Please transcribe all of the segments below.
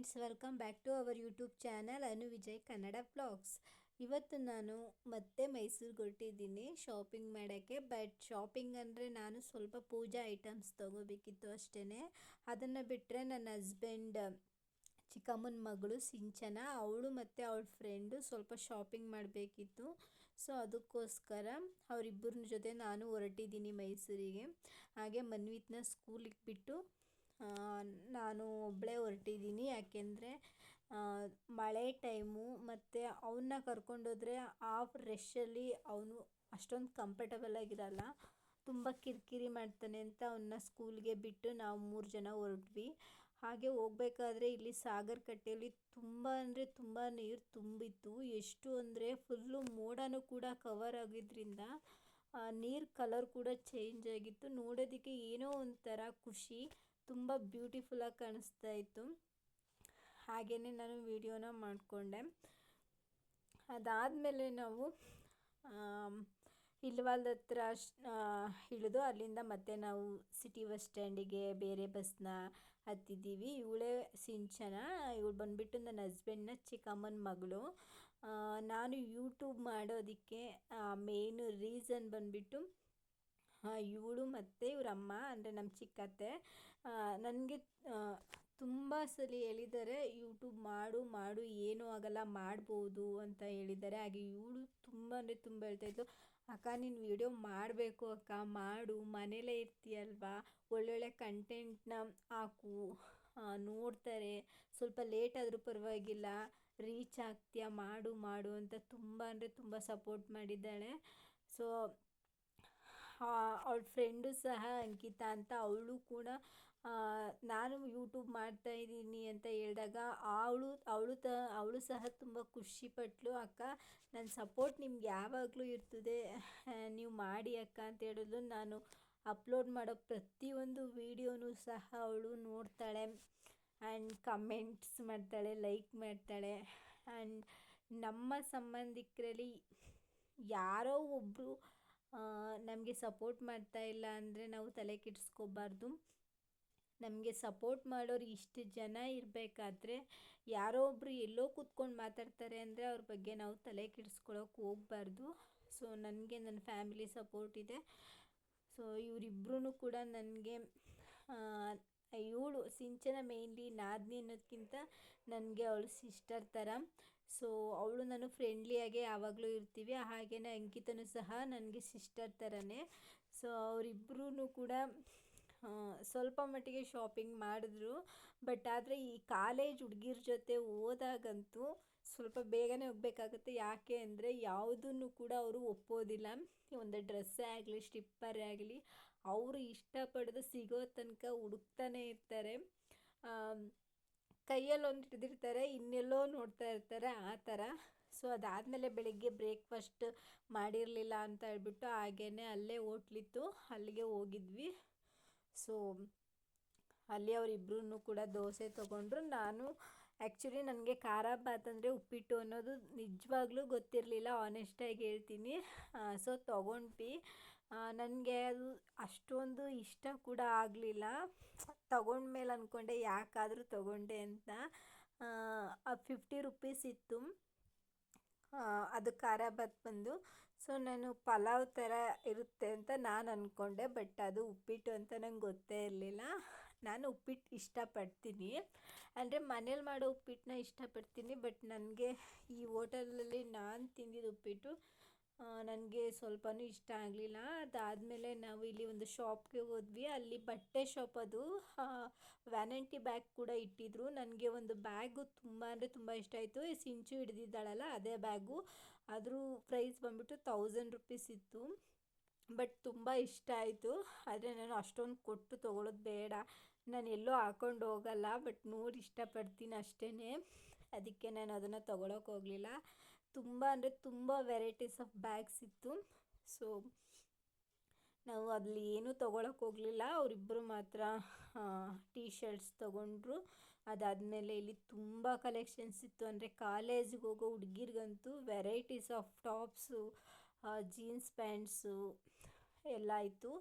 Friends, welcome back to our YouTube channel Anu Vijay Kannada blogs ಇವತ್ತು ನಾನು ಮತ್ತೆ ಮೈಸೂರಿಗೆ ಹೊರಟಿದ್ದೀನಿ. ಶಾಪಿಂಗ್ ಮಾಡೋಕ್ಕೆ, ಬಟ್ ಶಾಪಿಂಗ್ ಅಂದರೆ ನಾನು ಸ್ವಲ್ಪ ಪೂಜಾ ಐಟಮ್ಸ್ ತೊಗೋಬೇಕಿತ್ತು ಅಷ್ಟೇ ಅದನ್ನು ಬಿಟ್ಟರೆ ನನ್ನ ಹಸ್ಬೆಂಡ್, ಚಿಕ್ಕಮ್ಮನ ಮಗಳು ಸಿಂಚನ, ಅವಳು ಮತ್ತು ಅವಳ ಫ್ರೆಂಡು ಸ್ವಲ್ಪ ಶಾಪಿಂಗ್ ಮಾಡಬೇಕಿತ್ತು. ಸೊ, ಅದಕ್ಕೋಸ್ಕರ ಅವರಿಬ್ಬರ ಜೊತೆ ನಾನು ಹೊರಟಿದ್ದೀನಿ ಮೈಸೂರಿಗೆ. ಹಾಗೆ ಮನ್ವಿತ್ನ ಸ್ಕೂಲಿಗೆ ಬಿಟ್ಟು ನಾನು ಒಬ್ಬಳೇ ಹೊರಟಿದ್ದೀನಿ. ಯಾಕೆಂದರೆ ಮಳೆ ಟೈಮು ಮತ್ತು ಅವನ್ನ ಕರ್ಕೊಂಡೋದ್ರೆ ಆ ರಶ್ಶಲ್ಲಿ ಅವನು ಅಷ್ಟೊಂದು ಕಂಫರ್ಟಬಲ್ ಆಗಿರಲ್ಲ. ತುಂಬ ಕಿರಿಕಿರಿ ಮಾಡ್ತಾನೆ ಅಂತ ಅವನ್ನ ಸ್ಕೂಲ್ಗೆ ಬಿಟ್ಟು ನಾವು ಮೂರು ಜನ ಹೊರಟ್ವಿ. ಹಾಗೆ ಹೋಗ್ಬೇಕಾದ್ರೆ ಇಲ್ಲಿ ಸಾಗರ್ ಕಟ್ಟೆಯಲ್ಲಿ ತುಂಬ ಅಂದರೆ ತುಂಬ ನೀರು ತುಂಬಿತ್ತು. ಎಷ್ಟು ಅಂದರೆ ಫುಲ್ಲು ಮೋಡನೂ ಕೂಡ ಕವರ್ ಆಗಿದ್ದರಿಂದ ನೀರು ಕಲರ್ ಕೂಡ ಚೇಂಜ್ ಆಗಿತ್ತು. ನೋಡೋದಕ್ಕೆ ಏನೋ ಒಂಥರ ಖುಷಿ. ತುಂಬ ಬ್ಯೂಟಿಫುಲ್ಲಾಗಿ ಕಾಣಿಸ್ತಾ ಇತ್ತು. ಹಾಗೆಯೇ ನಾನು ವಿಡಿಯೋನ ಮಾಡಿಕೊಂಡೆ. ಅದಾದಮೇಲೆ ನಾವು ಇಲ್ವಾಲ್ದ ಹತ್ರ ಇಳಿದು ಅಲ್ಲಿಂದ ಮತ್ತೆ ನಾವು ಸಿಟಿ ಬಸ್ ಸ್ಟ್ಯಾಂಡಿಗೆ ಬೇರೆ ಬಸ್ನ ಹತ್ತಿದ್ದೀವಿ. ಇವಳೇ ಸಿಂಚನ. ಇವಳು ಬಂದುಬಿಟ್ಟು ನನ್ನ ಹಸ್ಬೆಂಡ್ನ ಚಿಕ್ಕಮ್ಮನ ಮಗಳು. ನಾನು ಯೂಟ್ಯೂಬ್ ಮಾಡೋದಕ್ಕೆ ಮೇಯ್ನು ರೀಸನ್ ಬಂದುಬಿಟ್ಟು ಇವಳು ಮತ್ತು ಇವರಮ್ಮ ಅಂದರೆ ನಮ್ಮ ಚಿಕ್ಕತ್ತೆ. ನನಗೆ ತುಂಬ ಸಲ ಹೇಳಿದ್ದಾರೆ ಯೂಟ್ಯೂಬ್ ಮಾಡು ಮಾಡು, ಏನೂ ಆಗಲ್ಲ, ಮಾಡ್ಬೋದು ಅಂತ ಹೇಳಿದ್ದಾರೆ ಹಾಗೆ ಇವಳು ತುಂಬ ಅಂದರೆ ತುಂಬ ಹೇಳ್ತಾಯಿದ್ಲು ಅಕ್ಕ, ನೀನು ವಿಡಿಯೋ ಮಾಡಬೇಕು ಅಕ್ಕ, ಮಾಡು, ಮನೇಲೇ ಇರ್ತೀಯಲ್ವಾ? ಒಳ್ಳೊಳ್ಳೆ ಕಂಟೆಂಟ್ನ ಹಾಕು ನೋಡ್ತಾರೆ. ಸ್ವಲ್ಪ ಲೇಟ್ ಆದರೂ ಪರವಾಗಿಲ್ಲ ರೀಚ್ ಆಗ್ತೀಯ? ಮಾಡು ಮಾಡು ಅಂತ ತುಂಬ ಅಂದರೆ ತುಂಬ ಸಪೋರ್ಟ್ ಮಾಡಿದ್ದಾಳೆ. ಸೊ ಅವಳ ಫ್ರೆಂಡು ಸಹ ಅಂಕಿತಾ ಅಂತ ಅವಳು ಕೂಡ ನಾನು ಯೂಟ್ಯೂಬ್ ಮಾಡ್ತಾ ಇದ್ದೀನಿ ಅಂತ ಹೇಳಿದಾಗ ಅವಳು ಅವಳು ತ, ಅವಳು ಸಹ ತುಂಬ ಖುಷಿಪಟ್ಟಳು ಅಕ್ಕ ನನ್ನ ಸಪೋರ್ಟ್ ನಿಮ್ಗೆ ಯಾವಾಗಲೂ ಇರ್ತದೆ. ನೀವು ಮಾಡಿ ಅಕ್ಕ ಅಂತ ಹೇಳಿದ್ಲು. ನಾನು ಅಪ್ಲೋಡ್ ಮಾಡೋ ಪ್ರತಿಯೊಂದು ವೀಡಿಯೋನೂ ಸಹ ಅವಳು ನೋಡ್ತಾಳೆ ಆ್ಯಂಡ್ ಕಮೆಂಟ್ಸ್ ಮಾಡ್ತಾಳೆ ಲೈಕ್ ಮಾಡ್ತಾಳೆ. ಆ್ಯಂಡ್ ನಮ್ಮ ಸಂಬಂಧಿಕರಲ್ಲಿ ಯಾರೋ ಒಬ್ಬರು ನಮಗೆ ಸಪೋರ್ಟ್ ಮಾಡ್ತಾ ಇಲ್ಲ ಅಂದರೆ ನಾವು ತಲೆ ಕೆಡಿಸ್ಕೋಬಾರ್ದು. ನಮಗೆ ಸಪೋರ್ಟ್ ಮಾಡೋರು ಇಷ್ಟು ಜನ ಇರಬೇಕಾದ್ರೆ ಯಾರೋ ಒಬ್ಬರು ಎಲ್ಲೋ ಕೂತ್ಕೊಂಡು ಮಾತಾಡ್ತಾರೆ ಅಂದರೆ ಅವ್ರ ಬಗ್ಗೆ ನಾವು ತಲೆ ಕೆಡಿಸ್ಕೊಳ್ಳೋಕೆ ಹೋಗ್ಬಾರ್ದು. ಸೊ ನನಗೆ ನನ್ನ ಫ್ಯಾಮಿಲಿ ಸಪೋರ್ಟ್ ಇದೆ. ಸೊ ಇವರಿಬ್ರು ಕೂಡ ನನಗೆ ಇವಳು ಸಿಂಚನ ಮೇಯ್ನ್ಲಿ ನಾದಿನಿ ಅನ್ನೋದಕ್ಕಿಂತ ನನಗೆ ಅವಳು ಸಿಸ್ಟರ್ ಥರ ಸೊ ಅವಳು ನಾನು ಫ್ರೆಂಡ್ಲಿಯಾಗೆ ಯಾವಾಗಲೂ ಇರ್ತೀವಿ. ಹಾಗೆಯೇ ಅಂಕಿತನೂ ಸಹ ನನಗೆ ಸಿಸ್ಟರ್ ಥರನೇ ಸೊ ಅವರಿಬ್ಬರೂ ಕೂಡ ಸ್ವಲ್ಪ ಮಟ್ಟಿಗೆ ಶಾಪಿಂಗ್ ಮಾಡಿದ್ರು. ಬಟ್ ಆದರೆ ಈ ಕಾಲೇಜ್ ಹುಡುಗಿರ ಜೊತೆ ಹೋದಾಗಂತೂ ಸ್ವಲ್ಪ ಬೇಗನೆ ಹೋಗಬೇಕಾಗುತ್ತೆ. ಯಾಕೆ ಅಂದರೆ ಯಾವುದನ್ನು ಕೂಡ ಅವರು ಒಪ್ಪೋದಿಲ್ಲ. ಒಂದು ಡ್ರೆಸ್ಸೇ ಆಗಲಿ ಸ್ಟಿಪ್ಪರೇ ಆಗಲಿ, ಅವರು ಇಷ್ಟಪಡೋದು ಸಿಗೋ ತನಕ ಹುಡುಕ್ತಾನೆ ಇರ್ತಾರೆ. ಕೈಯಲ್ಲಿ ಒಂದು ಹಿಡಿದಿರ್ತಾರೆ ಇನ್ನೆಲ್ಲೋ ನೋಡ್ತಾ ಇರ್ತಾರೆ ಆ ಥರ. ಸೊ ಅದಾದಮೇಲೆ ಬೆಳಗ್ಗೆ ಬ್ರೇಕ್ಫಾಸ್ಟ್ ಮಾಡಿರಲಿಲ್ಲ ಅಂತ ಹೇಳ್ಬಿಟ್ಟು ಹಾಗೇ ಅಲ್ಲೇ ಹೋಟ್ಲಿತ್ತು, ಅಲ್ಲಿಗೆ ಹೋಗಿದ್ವಿ. ಸೊ ಅಲ್ಲಿ ಅವರಿಬ್ಬರೂ ಕೂಡ ದೋಸೆ ತೊಗೊಂಡ್ರು. ನಾನು ಆ್ಯಕ್ಚುಲಿ ನನಗೆ ಖಾರ ಬಾತ್ ಅಂದರೆ ಉಪ್ಪಿಟ್ಟು ಅನ್ನೋದು ನಿಜವಾಗ್ಲೂ ಗೊತ್ತಿರಲಿಲ್ಲ ಆನೆಸ್ಟಾಗಿ ಹೇಳ್ತೀನಿ. ಸೊ ತೊಗೊಂಡ್ವಿ. ನನಗೆ ಅದು ಅಷ್ಟೊಂದು ಇಷ್ಟ ಕೂಡ ಆಗಲಿಲ್ಲ. ತಗೊಂಡ್ಮೇಲೆ ಅಂದ್ಕೊಂಡೆ ಯಾಕಾದರೂ ತೊಗೊಂಡೆ ಅಂತ. ಫಿಫ್ಟಿ ರುಪೀಸ್ ಇತ್ತು. ಅದು ಖಾರ ಬಾತ್ ಬಂದು. ಸೊ ನಾನು ಪಲಾವ್ ಥರ ಇರುತ್ತೆ ಅಂತ ನಾನು ಅಂದ್ಕೊಂಡೆ ಬಟ್ ಅದು ಉಪ್ಪಿಟ್ಟು ಅಂತ ನಂಗೆ ಗೊತ್ತೇ ಇರಲಿಲ್ಲ. ನಾನು ಉಪ್ಪಿಟ್ಟು ಇಷ್ಟಪಡ್ತೀನಿ. ಅಂದರೆ ಮನೇಲಿ ಮಾಡೋ ಉಪ್ಪಿಟ್ಟನ್ನ ಇಷ್ಟಪಡ್ತೀನಿ ಬಟ್ ನನಗೆ ಈ ಹೋಟೆಲಲ್ಲಿ ನಾನು ತಿಂದಿದ್ದು ಉಪ್ಪಿಟ್ಟು ನನಗೆ ಸ್ವಲ್ಪನೂ ಇಷ್ಟ ಆಗಲಿಲ್ಲ. ಅದಾದಮೇಲೆ ನಾವು ಇಲ್ಲಿ ಒಂದು ಶಾಪ್ಗೆ ಹೋದ್ವಿ. ಅಲ್ಲಿ ಬಟ್ಟೆ ಶಾಪ್ ಅದು. ವ್ಯಾನಂಟಿ ಬ್ಯಾಗ್ ಕೂಡ ಇಟ್ಟಿದ್ರು. ನನಗೆ ಒಂದು ಬ್ಯಾಗು ತುಂಬ ಅಂದರೆ ತುಂಬ ಇಷ್ಟ ಆಯಿತು. ಸಿಂಚು ಹಿಡಿದಿದ್ದಾಳಲ್ಲ, ಅದೇ ಬ್ಯಾಗು ಅದ್ರ ಪ್ರೈಸ್ ಬಂದುಬಿಟ್ಟು ತೌಸಂಡ್ ರುಪೀಸ್ ಇತ್ತು. ಬಟ್ ತುಂಬ ಇಷ್ಟ ಆಯಿತು. ಆದರೆ ನಾನು ಅಷ್ಟೊಂದು ಕೊಟ್ಟು ತೊಗೊಳೋದು ಬೇಡ. ನಾನು ಎಲ್ಲೋ ಹಾಕೊಂಡು ಹೋಗಲ್ಲ. ಬಟ್ ನೋಡಿ ಇಷ್ಟಪಡ್ತೀನಿ ಅಷ್ಟೇ ಅದಕ್ಕೆ ನಾನು ಅದನ್ನು ತೊಗೊಳಕ್ಕೆ ಹೋಗಲಿಲ್ಲ. ತುಂಬ ಅಂದರೆ ತುಂಬ ವೆರೈಟೀಸ್ ಆಫ್ ಬ್ಯಾಗ್ಸ್ ಇತ್ತು. ಸೊ ನಾವು ಅಲ್ಲಿ ಏನೂ ತೊಗೊಳಕ್ಕೆ ಹೋಗಲಿಲ್ಲ. ಅವರಿಬ್ಬರು ಮಾತ್ರ ಟೀ ಶರ್ಟ್ಸ್ ತೊಗೊಂಡ್ರು. ಅದಾದಮೇಲೆ ಇಲ್ಲಿ ತುಂಬ ಕಲೆಕ್ಷನ್ಸ್ ಇತ್ತು. ಅಂದರೆ ಕಾಲೇಜಿಗೆ ಹೋಗೋ ಹುಡುಗಿರ್ಗಂತೂ varieties of tops jeans pants ಎಲ್ಲ ಇತ್ತು.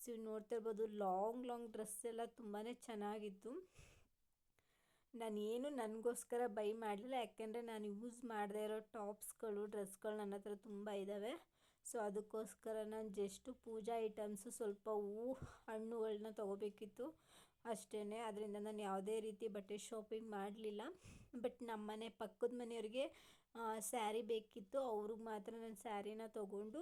ಸೊ ನೋಡ್ತಾ ಇರ್ಬೋದು ಲಾಂಗ್ ಲಾಂಗ್ ಡ್ರೆಸ್ ಎಲ್ಲ ತುಂಬಾ ಚೆನ್ನಾಗಿತ್ತು. ನಾನು ಏನು ನನಗೋಸ್ಕರ ಬೈ ಮಾಡಲಿಲ್ಲ, ಯಾಕೆಂದರೆ ನಾನು ಯೂಸ್ ಮಾಡದೇ ಇರೋ ಟಾಪ್ಸ್ಗಳು, ಡ್ರೆಸ್ಗಳು ನನ್ನ ಹತ್ರ ತುಂಬ ಇದ್ದಾವೆ ಸೊ ಅದಕ್ಕೋಸ್ಕರ ನಾನು ಜಸ್ಟು ಪೂಜಾ ಐಟಮ್ಸು ಸ್ವಲ್ಪ ಹೂ ಹಣ್ಣುಗಳನ್ನ ತೊಗೋಬೇಕಿತ್ತು ಅಷ್ಟೇ ಅದರಿಂದ ನಾನು ಯಾವುದೇ ರೀತಿ ಬಟ್ಟೆ ಶಾಪಿಂಗ್ ಮಾಡಲಿಲ್ಲ. ಬಟ್ ನಮ್ಮ ಮನೆ ಪಕ್ಕದ ಮನೆಯವ್ರಿಗೆ ಸ್ಯಾರಿ ಬೇಕಿತ್ತು. ಅವ್ರಿಗೆ ಮಾತ್ರ ನಾನು ಸ್ಯಾರಿನ ತೊಗೊಂಡು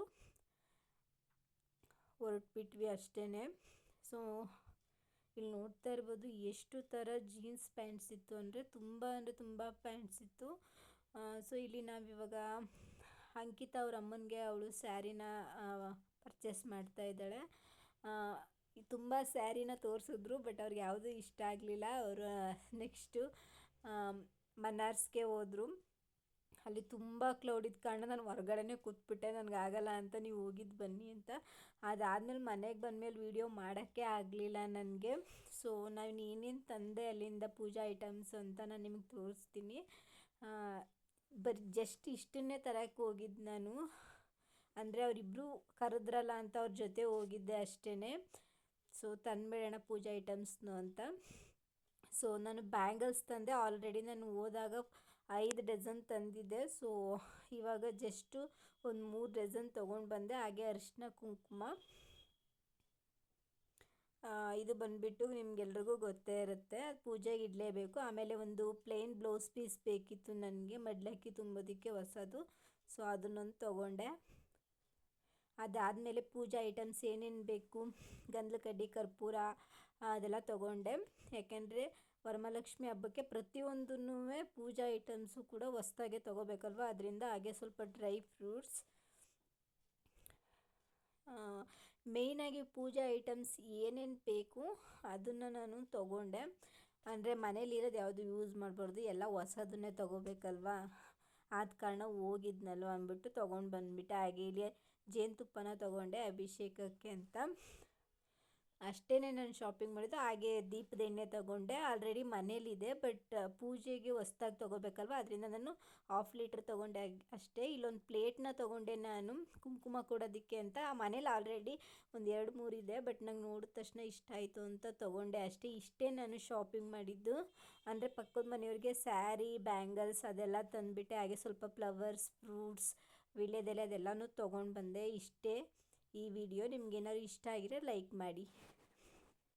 ಹೊರಟ್ಬಿಟ್ವಿ ಅಷ್ಟೇ ಸೊ ಇಲ್ಲಿ ನೋಡ್ತಾ ಇರ್ಬೋದು ಎಷ್ಟು ಥರ ಜೀನ್ಸ್ ಪ್ಯಾಂಟ್ಸ್ ಇತ್ತು ಅಂದರೆ ತುಂಬ ಅಂದರೆ ತುಂಬ ಪ್ಯಾಂಟ್ಸ್ ಇತ್ತು. ಸೊ ಇಲ್ಲಿ ನಾವಿವಾಗ ಅಂಕಿತಾ ಅವ್ರ ಅಮ್ಮನಿಗೆ ಅವಳು ಸ್ಯಾರಿನ ಪರ್ಚೇಸ್ ಮಾಡ್ತಾ ಇದ್ದಾಳೆ. ತುಂಬ ಸ್ಯಾರಿನ ತೋರಿಸಿದ್ರು ಬಟ್ ಅವ್ರಿಗೆ ಯಾವುದೂ ಇಷ್ಟ ಆಗಲಿಲ್ಲ. ಅವರು ನೆಕ್ಸ್ಟು ಮನಾರ್ಸ್ಗೆ ಹೋದರು. ಅಲ್ಲಿ ತುಂಬ ಕ್ಲೌಡ್ ಇದ್ದ ಕಾರಣ ನಾನು ಹೊರ್ಗಡೆನೇ ಕೂತ್ಬಿಟ್ಟೆ, ನನಗೆ ಆಗಲ್ಲ ಅಂತ ನೀವು ಹೋಗಿದ್ದು ಬನ್ನಿ ಅಂತ. ಅದಾದಮೇಲೆ ಮನೆಗೆ ಬಂದಮೇಲೆ ವೀಡಿಯೋ ಮಾಡೋಕ್ಕೆ ಆಗಲಿಲ್ಲ ನನಗೆ. ಸೊ ನಾನು ಏನೇನು ತಂದೆ ಅಲ್ಲಿಂದ ಪೂಜಾ ಐಟಮ್ಸ್ ಅಂತ ನಾನು ನಿಮಗೆ ತೋರಿಸ್ತೀನಿ. ಬರೀ ಜಸ್ಟ್ ಇಷ್ಟನ್ನೇ ತರಕ್ಕೆ ಹೋಗಿದ್ದು ನಾನು. ಅಂದರೆ ಅವರಿಬ್ಬರು ಕರೆದ್ರಲ್ಲ ಅಂತ ಅವ್ರ ಜೊತೆ ಹೋಗಿದ್ದೆ ಅಷ್ಟೇ ಸೊ ತಂದ್ಬಿಡೋಣ ಪೂಜಾ ಐಟಮ್ಸ್ನು ಅಂತ. ಸೊ ನಾನು ಬ್ಯಾಂಗಲ್ಸ್ ತಂದೆ. ಆಲ್ರೆಡಿ ನಾನು ಹೋದಾಗ ಐದು ಡಜನ್ ತಂದಿದ್ದೆ. ಸೊ ಇವಾಗ ಜಸ್ಟು ಒಂದು ಮೂರು ಡಜನ್ ತೊಗೊಂಡು ಬಂದೆ. ಹಾಗೆ ಅರಿಶಿನ ಕುಂಕುಮ. ಇದು ಬಂದುಬಿಟ್ಟು ನಿಮಗೆಲ್ರಿಗೂ ಗೊತ್ತೇ ಇರುತ್ತೆ. ಪೂಜೆಗೆ ಇಡಲೇಬೇಕು. ಆಮೇಲೆ ಒಂದು ಪ್ಲೇನ್ ಬ್ಲೌಸ್ ಪೀಸ್ ಬೇಕಿತ್ತು ನನಗೆ. ಮಡ್ಲಕ್ಕಿ ತುಂಬೋದಕ್ಕೆ ಹೊಸದು. ಸೊ ಅದನ್ನೊಂದು ತೊಗೊಂಡೆ. ಅದಾದಮೇಲೆ ಪೂಜಾ ಐಟಮ್ಸ್ ಏನೇನು ಬೇಕು? ಗಂಧಲ ಕಡ್ಡಿ ಕರ್ಪೂರ ಅದೆಲ್ಲ ತೊಗೊಂಡೆ. ಯಾಕೆಂದರೆ ವರಮಹಾಲಕ್ಷ್ಮಿ ಹಬ್ಬಕ್ಕೆ ಪ್ರತಿಯೊಂದೂ ಪೂಜಾ ಐಟಮ್ಸು ಕೂಡ ಹೊಸ್ದಾಗೆ ತೊಗೋಬೇಕಲ್ವ? ಅದರಿಂದ ಹಾಗೆ ಸ್ವಲ್ಪ ಡ್ರೈ ಫ್ರೂಟ್ಸ್ ಮೇಯ್ನಾಗಿ ಪೂಜಾ ಐಟಮ್ಸ್ ಏನೇನು ಬೇಕು ಅದನ್ನು ನಾನು ತೊಗೊಂಡೆ. ಅಂದರೆ ಮನೇಲಿರೋದು ಯಾವುದು ಯೂಸ್ ಮಾಡಬಾರ್ದು, ಎಲ್ಲ ಹೊಸದನ್ನೇ ತೊಗೋಬೇಕಲ್ವಾ? ಆದ ಕಾರಣ ಹೋಗಿದ್ನಲ್ವ ಅಂದ್ಬಿಟ್ಟು ತೊಗೊಂಡು ಬಂದುಬಿಟ್ಟೆ. ಹಾಗೆ ಇಲ್ಲಿ ಜೇನುತುಪ್ಪನ ತೊಗೊಂಡೆ ಅಭಿಷೇಕಕ್ಕೆ ಅಂತ. ಅಷ್ಟೇ ನಾನು ಶಾಪಿಂಗ್ ಮಾಡಿದ್ದು. ಹಾಗೆ ದೀಪದ ಎಣ್ಣೆ ತೊಗೊಂಡೆ. ಆಲ್ರೆಡಿ ಮನೇಲಿದೆ ಬಟ್ ಪೂಜೆಗೆ ಹೊಸ್ದಾಗಿ ತೊಗೋಬೇಕಲ್ವ? ಅದರಿಂದ ನಾನು ಹಾಫ್ ಲೀಟ್ರ್ ತೊಗೊಂಡೆ ಅಷ್ಟೇ. ಇಲ್ಲೊಂದು ಪ್ಲೇಟ್ನ ತೊಗೊಂಡೆ ನಾನು, ಕುಂಕುಮ ಕೊಡೋದಕ್ಕೆ ಅಂತ. ಮನೇಲಿ ಆಲ್ರೆಡಿ ಒಂದು ಎರಡು ಮೂರು ಇದೆ ಬಟ್ ನಂಗೆ ನೋಡಿದ ತಕ್ಷಣ ಇಷ್ಟ ಆಯಿತು ಅಂತ ತೊಗೊಂಡೆ ಅಷ್ಟೇ. ಇಷ್ಟೇ ನಾನು ಶಾಪಿಂಗ್ ಮಾಡಿದ್ದು. ಅಂದರೆ ಪಕ್ಕದ ಮನೆಯವ್ರಿಗೆ ಸ್ಯಾರಿ ಬ್ಯಾಂಗಲ್ಸ್ ಅದೆಲ್ಲ ತಂದುಬಿಟ್ಟೆ. ಹಾಗೆ ಸ್ವಲ್ಪ ಫ್ಲವರ್ಸ್ ಫ್ರೂಟ್ಸ್ ವೀಳ್ಯದೆಲೆ ಅದೆಲ್ಲನೂ ತೊಗೊಂಡು ಬಂದೆ ಇಷ್ಟೇ. ಈ ವಿಡಿಯೋ ನಿಮ್ಗೇನಾದ್ರು ಇಷ್ಟ ಆಗಿದ್ರೆ ಲೈಕ್ ಮಾಡಿ.